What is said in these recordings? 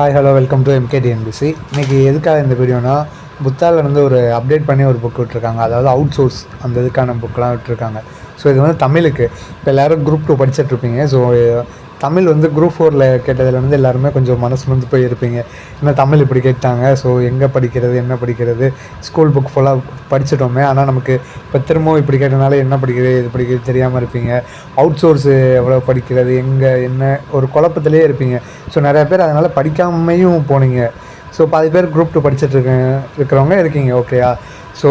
Hi hello welcome to MKTNPC இன்றைக்கி எதுக்காக இந்த வீடியோனா புத்தாவில் வந்து ஒரு அப்டேட் பண்ணி ஒரு புக் விட்டுருக்காங்க. அதாவது அவுட் சோர்ஸ் அந்த இதுக்கான புக்கெலாம் விட்டுருக்காங்க. ஸோ இது வந்து தமிழுக்கு. இப்போ எல்லோரும் குரூப் டூ படிச்சுட்ருப்பீங்க ஸோ தமிழ் வந்து குரூப் ஃபோரில் கேட்டதுலேருந்து எல்லாருமே கொஞ்சம் மனசு வந்து போய் இருப்பீங்க ஏன்னா தமிழ் இப்படி கேட்டாங்க? ஸோ எங்கே படிக்கிறது? என்ன படிக்கிறது? ஸ்கூல் புக் ஃபுல்லாக படிச்சிட்டோமே. ஆனால் நமக்கு இப்போ திரும்பவும் இப்படி கேட்டனால என்ன படிக்கிறது இது படிக்கிறது தெரியாமல் இருப்பீங்க. அவுட் சோர்ஸு எவ்வளோ படிக்கிறது? எங்கே? என்ன? ஒரு குழப்பத்திலே இருப்பீங்க. ஸோ நிறையா பேர் அதனால் படிக்காமையும் போனீங்க. ஸோ பாதி பேர் குரூப் டூ படிச்சுட்டு இருக்கிறவங்க இருக்கீங்க. ஓகேயா ஸோ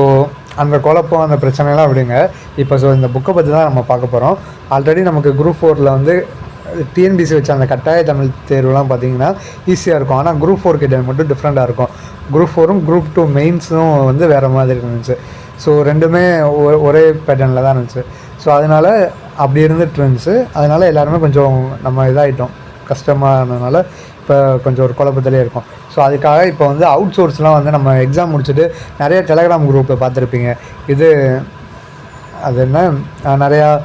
அந்த குழப்பம் அந்த பிரச்சனைலாம் விடுங்க. இப்போ ஸோ இந்த புக்கை பற்றி தான் நம்ம பார்க்க போகிறோம் ஆல்ரெடி நமக்கு குரூப் ஃபோரில் வந்து டிஎன்பிசி வச்ச அந்த கட்டாய தமிழ் தேர்வுலாம் பார்த்தீங்கன்னா ஈஸியாக இருக்கும். ஆனால் குரூப் ஃபோர் கிட்ட மட்டும் டிஃப்ரெண்ட்டாக இருக்கும். குரூப் ஃபோரும் குரூப் டூ மெயின்ஸும் வந்து வேறு மாதிரி இருந்துச்சு. ஸோ ரெண்டுமே ஒ- ஒரே பேட்டர்னில் தான் இருந்துச்சு. ஸோ அதனால் அப்படி இருந்துட்டு இருந்துச்சு. அதனால் எல்லாருமே கொஞ்சம் நம்ம இதாகிட்டோம் கஷ்டமாக இருந்ததுனால இப்போ கொஞ்சம் ஒரு குழப்பத்திலே இருக்கும். ஸோ அதுக்காக இப்போ வந்து அவுட் சோர்ஸ்லாம் வந்து நம்ம எக்ஸாம் முடிச்சுட்டு நிறைய டெலகிராம் குரூப்பில் பார்த்துருப்பீங்க. இது அது என்ன? நிறையா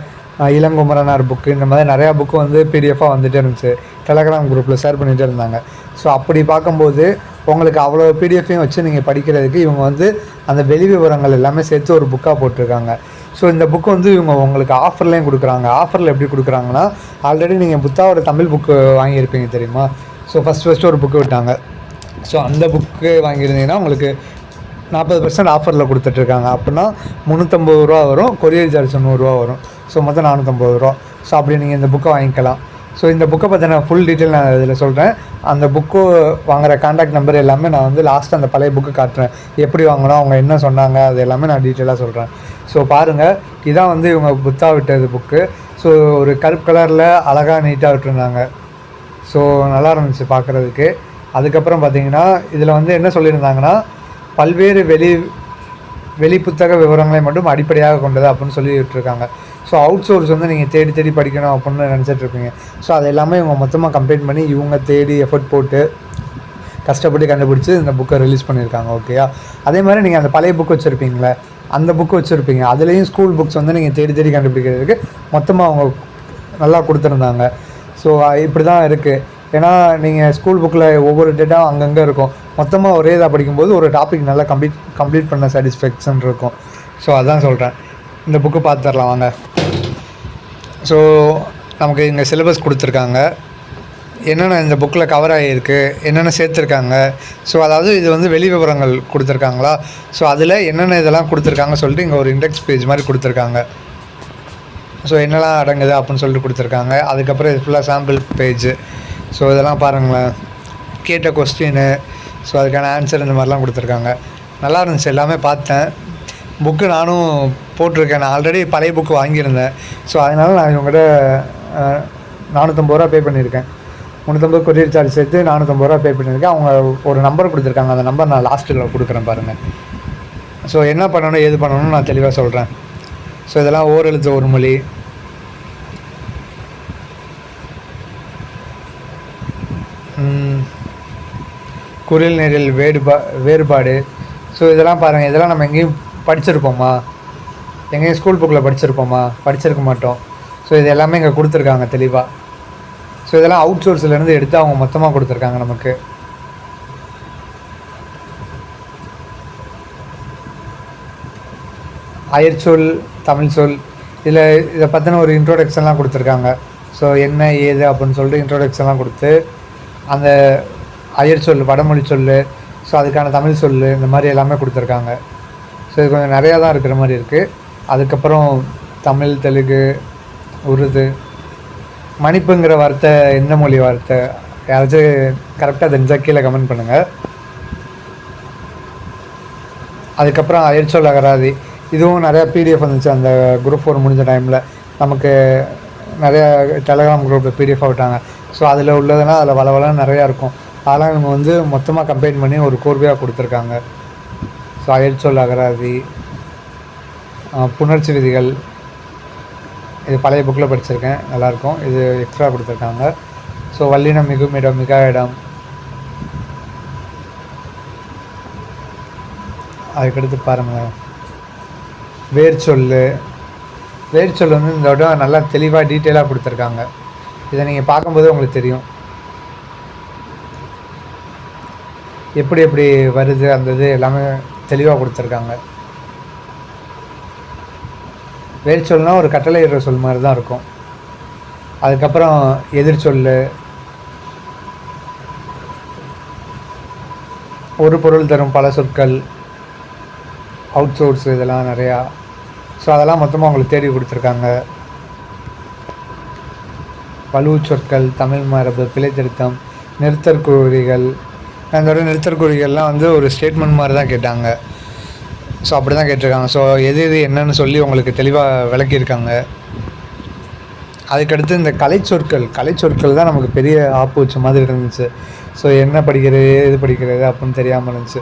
இளங்குமரனார் புக்கு இந்த மாதிரி நிறையா புக்கு வந்து பிடிஎஃபாக வந்துகிட்டே இருந்துச்சு. டெலகிராம் குரூப்பில் ஷேர் பண்ணிகிட்டே இருந்தாங்க. ஸோ அப்படி பார்க்கும்போது உங்களுக்கு அவ்வளோ பிடிஎஃப்பையும் வச்சு நீங்கள் படிக்கிறதுக்கு இவங்க வந்து அந்த வெளி விவரங்கள் எல்லாமே சேர்த்து ஒரு புக்காக போட்டிருக்காங்க. ஸோ இந்த புக்கு வந்து இவங்க உங்களுக்கு ஆஃபர்லேயும் கொடுக்குறாங்க. ஆஃபரில் எப்படி கொடுக்குறாங்கன்னா ஆல்ரெடி நீங்கள் புத்தாவோட தமிழ் புக்கு வாங்கியிருப்பீங்க தெரியுமா? ஸோ ஃபஸ்ட் ஃபஸ்ட்டு ஒரு புக்கு விட்டாங்க. ஸோ அந்த புக்கு வாங்கியிருந்தீங்கன்னா உங்களுக்கு நாற்பது பர்சன்ட் ஆஃபரில் கொடுத்துட்ருக்காங்க அப்படின்னா முந்நூற்றம்பது ரூபா வரும். கொரியர் சார்ஜ் நூறுரூவா வரும். ஸோ மொத்தம் நானூற்றம்பது ரூபா. ஸோ அப்படி நீங்கள் இந்த புக்கை வாங்கிக்கலாம். ஸோ இந்த புக்கை பற்றின ஃபுல் டீட்டெயில் நான் இதில் சொல்கிறேன் அந்த புக்கு வாங்குகிற காண்டாக்ட் நம்பர் எல்லாமே நான் வந்து லாஸ்ட் அந்த பழைய புக்கு காட்டுறேன். எப்படி வாங்கணும் அவங்க என்ன சொன்னாங்க அது எல்லாமே நான் டீட்டெயிலாக சொல்கிறேன் ஸோ பாருங்கள் இதான் வந்து இவங்க புத்தா விட்டது புக்கு ஸோ ஒரு கருப்பு கலரில் அழகாக நீட்டாக விட்டுருந்தாங்க. ஸோ நல்லா இருந்துச்சு பார்க்குறதுக்கு அதுக்கப்புறம் பார்த்தீங்கன்னா இதில் வந்து என்ன சொல்லியிருந்தாங்கன்னா பல்வேறு வெளி வெளி புத்தக விவரங்களை மட்டும் அடிப்படையாக கொண்டது அப்படின்னு சொல்லி விட்டுருக்காங்க ஸோ அவுட் சோர்ஸ் வந்து நீங்கள் தேடி தேடி படிக்கணும் அப்படின்னு நினச்சிட்டு இருப்பீங்க ஸோ அது எல்லாமே இவங்க மொத்தமாக கம்ப்ளீட் பண்ணி இவங்க தேடி எஃபர்ட் போட்டு கஷ்டப்பட்டு கண்டுபிடிச்சி இந்த புக்கை ரிலீஸ் பண்ணியிருக்காங்க ஓகேயா அதே மாதிரி நீங்கள் அந்த பழைய புக் வச்சுருப்பீங்களே அந்த புக்கு வச்சுருப்பீங்க. அதுலேயும் ஸ்கூல் புக்ஸ் வந்து நீங்கள் தேடி தேடி கண்டுபிடிக்கிறதுக்கு மொத்தமாக அவங்க நல்லா கொடுத்துருந்தாங்க. ஸோ இப்படி தான் இருக்குது ஏன்னா நீங்கள் ஸ்கூல் புக்கில் ஒவ்வொரு டேட்டாக அங்கங்கே இருக்கும். மொத்தமாக ஒரே இதாக படிக்கும்போது ஒரு டாபிக் நல்லா கம்ப்ளீட் கம்ப்ளீட் பண்ண சாட்டிஸ்ஃபேக்ஷன் இருக்கும். ஸோ அதான் சொல்கிறேன் இந்த புக்கு பார்த்துடலாம் வாங்க. ஸோ நமக்கு இங்கே சிலபஸ் கொடுத்துருக்காங்க. என்னென்ன இந்த புக்கில் கவர் ஆகியிருக்கு என்னென்ன சேர்த்துருக்காங்க? ஸோ அதாவது இது வந்து வெளி விவரங்கள் கொடுத்துருக்காங்களா? ஸோ அதில் என்னென்ன இதெல்லாம் கொடுத்துருக்காங்க சொல்லிட்டு இங்கே ஒரு இண்டெக்ஸ் பேஜ் மாதிரி கொடுத்துருக்காங்க. ஸோ என்னெல்லாம் அடங்குது அப்படின்னு சொல்லிட்டு கொடுத்துருக்காங்க. அதுக்கப்புறம் இது ஃபுல்லாக சாம்பிள் பேஜ் ஸோ இதெல்லாம் பாருங்களேன். கேட்ட கொஸ்டின்னு ஸோ அதுக்கான ஆன்சர் இந்த மாதிரிலாம் கொடுத்துருக்காங்க. நல்லா இருந்துச்சு. எல்லாமே பார்த்தேன். புக்கு நானும் போட்டிருக்கேன். நான் ஆல்ரெடி பழைய புக்கு வாங்கியிருந்தேன். ஸோ அதனால் நான் இவங்ககிட்ட நானூற்றம்பது ரூபா பே பண்ணியிருக்கேன். முந்நூற்றம்பது கொரியர் சார்ஜ் சேர்த்து நானூற்றம்பது ரூபா பே பண்ணியிருக்கேன். அவங்க ஒரு நம்பர் கொடுத்துருக்காங்க. அந்த நம்பர் நான் லாஸ்ட்டில் கொடுக்குறேன் பாருங்கள் ஸோ என்ன பண்ணணும் ஏது பண்ணணும்னு நான் தெளிவாக சொல்கிறேன் ஸோ இதெல்லாம் ஓரெழுத்து ஒரு மொழி. ம், குரில் நெறில் வேறுபா வேறுபாடு. ஸோ இதெல்லாம் பாருங்கள் இதெல்லாம் நம்ம எங்கேயும் படிச்சிருப்போமா? எங்கேயும் ஸ்கூல் புக்கில் படிச்சிருப்போமா? படிச்சிருக்க மாட்டோம். ஸோ இது எல்லாமே இங்கே கொடுத்துருக்காங்க தெளிவாக ஸோ இதெல்லாம் அவுட் சோர்ஸ்லேருந்து எடுத்து அவங்க மொத்தமாக கொடுத்துருக்காங்க நமக்கு. அயற்சொல் தமிழ் சொல் இதில் இதை பற்றின ஒரு இன்ட்ரோடக்ஷன்லாம் கொடுத்துருக்காங்க. ஸோ என்ன ஏது அப்படின்னு சொல்லிட்டு இன்ட்ரோடக்ஷன்லாம் கொடுத்து அந்த அயற்சொல் வடமொழி சொல் ஸோ அதுக்கான தமிழ் சொல் இந்த மாதிரி எல்லாமே கொடுத்துருக்காங்க. ஸோ இது கொஞ்சம் நிறையா தான் இருக்கிற மாதிரி இருக்குது அதுக்கப்புறம் தமிழ் தெலுங்கு உருது மணிப்புங்கிற வார்த்தை எந்த மொழி வார்த்தை யாராச்சும் கரெக்டாக தெரிஞ்சால் கீழே கமெண்ட் பண்ணுங்கள் அதுக்கப்புறம் அயற்சொல் அகராதி. இதுவும் நிறையா பிடிஎஃப் வந்துச்சு அந்த குரூப் ஃபோர் முடிஞ்ச டைமில் நமக்கு நிறையா டெலகிராம் குரூப்பில் பிடிஎஃப் விட்டாங்க. ஸோ அதில் உள்ளதுனா அதில் வளவலாம் நிறையா இருக்கும். அதெல்லாம் இவங்க வந்து மொத்தமாக கம்பைன் பண்ணி ஒரு கோர்வையாக கொடுத்துருக்காங்க. ஸோ சொல் அகராதி புணர்ச்சி விதிகள். இது பழைய புக்கில் படிச்சிருக்கேன். நல்லாயிருக்கும். இது எக்ஸ்ட்ரா கொடுத்துருக்காங்க. ஸோ வல்லினம் மிகும் இடம் மிகா இடம். அதுக்கடுத்து பாருங்கள் வேர்ச்சொல் வேர்ச்சொல் வந்து இந்த விட நல்லா தெளிவாக டீட்டெயிலாக கொடுத்துருக்காங்க. இதை நீங்கள் பார்க்கும்போது உங்களுக்கு தெரியும். எப்படி எப்படி வருது அந்த இது எல்லாமே தெளிவாக கொடுத்துருக்காங்க. வேர்ச்சொல்னா ஒரு கட்டளையிடுற சொல் மாதிரி தான் இருக்கும். அதுக்கப்புறம் எதிர்ச்சொல் ஒரு பொருள் தரும் பல சொற்கள். அவுட் சோர்ஸ் இதெல்லாம் நிறையா. ஸோ அதெல்லாம் மொத்தமாக அவங்களுக்கு தேடி கொடுத்துருக்காங்க. வலுவு சொற்கள் தமிழ் மரபு பிழைத்திருத்தம் நிறுத்தற்குறிகள் அதோட நிறுத்தற்குறிகள்லாம் வந்து ஒரு ஸ்டேட்மெண்ட் மாதிரி தான் கேட்டாங்க. ஸோ அப்படி தான் கேட்டிருக்காங்க. ஸோ எது எது என்னன்னு சொல்லி உங்களுக்கு தெளிவாக விளக்கியிருக்காங்க. அதுக்கடுத்து இந்த கலைச்சொற்கள் கலைச்சொற்கள் தான் நமக்கு பெரிய ஆப்பு வச்ச மாதிரி இருந்துச்சு. ஸோ என்ன படிக்கிறது எது படிக்கிறது அப்படின்னு தெரியாமல் இருந்துச்சு.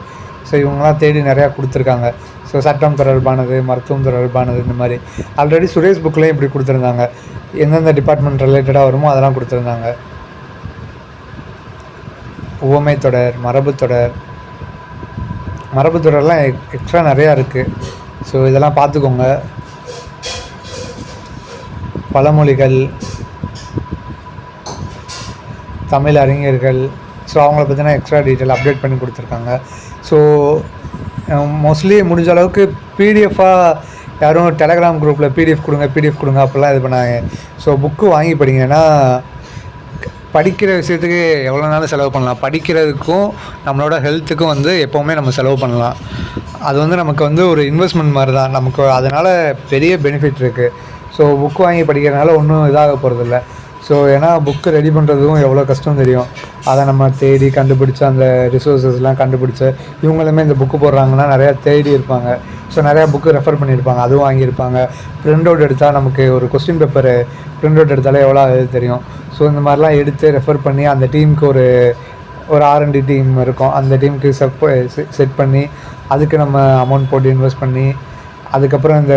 ஸோ இவங்கெல்லாம் தேடி நிறையா கொடுத்துருக்காங்க. ஸோ சட்டம் தொடர்பானது மருத்துவம் தொடர்பானது இந்த மாதிரி. ஆல்ரெடி சுரேஷ் புக்லேயும் இப்படி கொடுத்துருந்தாங்க. எந்தெந்த டிபார்ட்மெண்ட் ரிலேட்டடாக வருமோ அதெல்லாம் கொடுத்துருந்தாங்க. உவமை தொடர் மரபு தொடர். மரபு தொடர்லாம் எக்ஸ்ட்ரா நிறையா இருக்குது ஸோ இதெல்லாம் பார்த்துக்கோங்க. பழமொழிகள் தமிழ் அறிஞர்கள் ஸோ அவங்கள பற்றின எக்ஸ்ட்ரா டீட்டெயில் அப்டேட் பண்ணி கொடுத்துருக்காங்க. ஸோ மோஸ்ட்லி முடிஞ்ச அளவுக்கு பிடிஎஃபாக யாரும் டெலகிராம் குரூப்பில் பிடிஎஃப் கொடுங்க பிடிஎஃப் கொடுங்க அப்படிலாம் இது பண்ணாங்க ஸோ புக்கு வாங்கி படிங்க. ஏன்னா படிக்கிற விஷயத்துக்கு எவ்வளோ நாளும் செலவு பண்ணலாம்? படிக்கிறதுக்கும் நம்மளோட ஹெல்த்துக்கும் வந்து எப்போவுமே நம்ம செலவு பண்ணலாம். அது வந்து நமக்கு வந்து ஒரு இன்வெஸ்ட்மெண்ட் மாதிரி தான் நமக்கு அதனால் பெரிய பெனிஃபிட் இருக்குது ஸோ புக் வாங்கி படிக்கிறதுனால ஒன்றும் இதாக போகிறதில்ல ஸோ ஏன்னா புக்கு ரெடி பண்ணுறதுக்கும் எவ்வளோ கஷ்டம் தெரியும். அதை நம்ம தேடி கண்டுபிடிச்ச அந்த ரிசோர்ஸஸ்லாம் கண்டுபிடிச்ச இவங்களுமே இந்த புக்கு போடுறாங்கன்னா நிறையா தேடி இருப்பாங்க. ஸோ நிறையா புக்கு ரெஃபர் பண்ணியிருப்பாங்க. அதுவும் வாங்கியிருப்பாங்க. ப்ரிண்ட் அவுட் எடுத்தால் நமக்கு ஒரு கொஸ்டின் பேப்பரு ப்ரிண்ட் அவுட் எடுத்தாலே எவ்வளோ அது தெரியும். ஸோ இந்த மாதிரிலாம் எடுத்து ரெஃபர் பண்ணி அந்த டீமுக்கு ஒரு ஒரு ஆர்என்டி டீம் இருக்கும். அந்த டீமுக்கு செப் செட் பண்ணி அதுக்கு நம்ம அமௌண்ட் போட்டு இன்வெஸ்ட் பண்ணி அதுக்கப்புறம் இந்த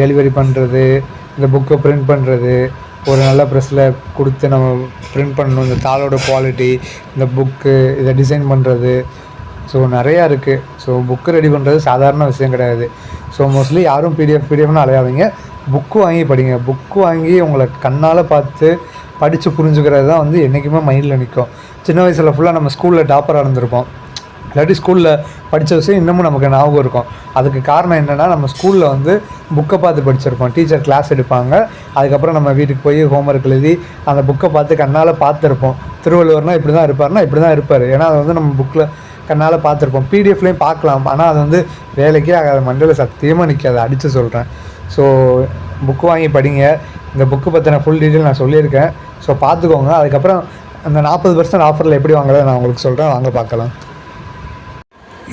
டெலிவரி பண்ணுறது இந்த புக்கை பிரிண்ட் பண்ணுறது ஒரு நல்ல ப்ரெஸ்ஸில் கொடுத்து நம்ம பிரிண்ட் பண்ணணும். இந்த தாளோட குவாலிட்டி இந்த புக்கு இதை டிசைன் பண்ணுறது ஸோ நிறையா இருக்குது ஸோ புக்கு ரெடி பண்ணுறது சாதாரண விஷயம் கிடையாது. ஸோ மோஸ்ட்லி யாரும் பிடிஎஃப் பிடிஎஃப்னு அலையாதீங்க. புக்கு வாங்கி படிங்க. புக்கு வாங்கி உங்களை கண்ணால் பார்த்து படித்து புரிஞ்சுக்கிறது தான் வந்து என்றைக்குமே மைண்டில் நிற்கும் சின்ன வயசில் ஃபுல்லாக நம்ம ஸ்கூலில் டாப்பராக இருந்திருப்போம். இல்லாட்டி ஸ்கூலில் படித்த விஷயம் இன்னமும் நமக்கு ஞாபகம் இருக்கும். அதுக்கு காரணம் என்னென்னா நம்ம ஸ்கூலில் வந்து புக்கை பார்த்து படிச்சிருப்போம். டீச்சர் கிளாஸ் எடுப்பாங்க. அதுக்கப்புறம் நம்ம வீட்டுக்கு போய் ஹோம்ஒர்க் எழுதி அந்த புக்கை பார்த்து கண்ணால் பார்த்துருப்போம். திருவள்ளுவர்னா இப்படி தான் இருப்பார்னா இப்படி தான் இருப்பார். ஏன்னா அது வந்து நம்ம புக்கில் கண்ணால் பார்த்துருப்போம். பிடிஎஃப்லேயும் பார்க்கலாம். ஆனால் அது வந்து வேலைக்கே ஆகாத மண்டல சத்தியமாக நிற்காது அடித்து சொல்கிறேன் ஸோ புக்கு வாங்கி படிங்க. இந்த புக்கு பற்றின ஃபுல் டீட்டெயில் நான் சொல்லியிருக்கேன். ஸோ பார்த்துக்கோங்க. அதுக்கப்புறம் அந்த நாற்பது பர்சன்ட் ஆஃபரில் எப்படி வாங்குறது நான் உங்களுக்கு சொல்கிறேன் வாங்க பார்க்கலாம்.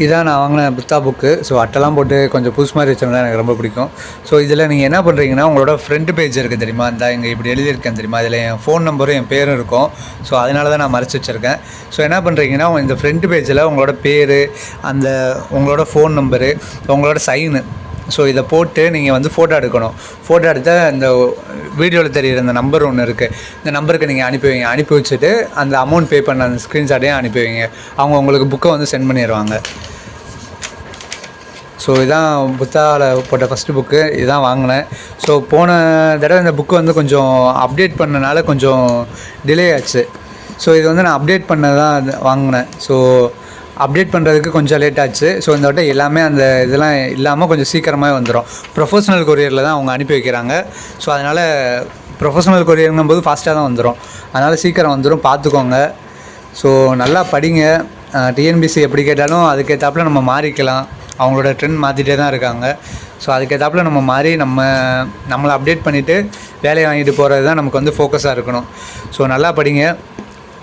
இதான் நான் வாங்கின புத்தா புக்கு ஸோ அட்டெல்லாம் போட்டு கொஞ்சம் புதுசு மாதிரி வச்சோம்னா எனக்கு ரொம்ப பிடிக்கும். ஸோ இதில் நீங்கள் என்ன பண்ணுறீங்கன்னா உங்களோட ஃப்ரெண்டு பேஜ் இருக்குது தெரியுமா? இந்த இங்கே இப்படி எழுதியிருக்கேன் தெரியுமா? இதில் என் ஃபோன் நம்பரும் என் பேரும் இருக்கும். ஸோ அதனால தான் நான் மறைச்சி வச்சுருக்கேன். ஸோ என்ன பண்ணுறீங்கன்னா இந்த ஃப்ரண்ட் பேஜில் உங்களோட பேர் அந்த உங்களோட ஃபோன் நம்பரு உங்களோட சைனு ஸோ இதை போட்டு நீங்கள் வந்து ஃபோட்டோ எடுக்கணும். ஃபோட்டோ எடுத்தால் இந்த வீடியோவில் தெரியுற இந்த நம்பர் ஒன்று இருக்குது இந்த நம்பருக்கு நீங்கள் அனுப்பி வைங்க. அனுப்பி வச்சுட்டு அந்த அமௌண்ட் பே பண்ண அந்த ஸ்க்ரீன்ஷாட்டையும் அனுப்பி வைங்க. அவங்க உங்களுக்கு புக்கை வந்து சென்ட் பண்ணிடுவாங்க ஸோ இதான் புத்தாவில் போட்ட ஃபஸ்ட்டு புக்கு இதுதான் வாங்கினேன். ஸோ போன தடவை இந்த புக்கு வந்து கொஞ்சம் அப்டேட் பண்ணனால கொஞ்சம் டிலே ஆச்சு. ஸோ இது வந்து நான் அப்டேட் பண்ண தான் வாங்கினேன். ஸோ அப்டேட் பண்ணுறதுக்கு கொஞ்சம் லேட் ஆச்சு. ஸோ இந்த வட்டம் எல்லாமே அந்த இதெல்லாம் இல்லாமல் கொஞ்சம் சீக்கிரமாகவே வந்துடும் ப்ரொஃபஷனல் கொரியரில் தான் அவங்க அனுப்பி வைக்கிறாங்க. ஸோ அதனால் ப்ரொஃபஷனல் கொரியருங்கும் போது ஃபாஸ்ட்டாக தான் வந்துடும் அதனால் சீக்கிரம் வந்துடும் பார்த்துக்கோங்க. ஸோ நல்லா படிங்க. டிஎன்பிசி எப்படி கேட்டாலும் அதுக்கேற்றாப்புல நம்ம மாறிக்கலாம். அவங்களோட ட்ரெண்ட் மாற்றிட்டே தான் இருக்காங்க. ஸோ அதுக்கேற்றாப்புல நம்ம மாறி நம்ம நம்மளை அப்டேட் பண்ணிவிட்டு வேலையை வாங்கிட்டு போகிறது தான் நமக்கு வந்து ஃபோக்கஸாக இருக்கணும். ஸோ நல்லா படிங்க.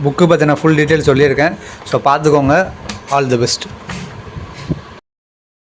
புக்கு பற்றின ஃபுல் டீட்டெயில் சொல்லியிருக்கேன். ஸோ பார்த்துக்கோங்க. All the best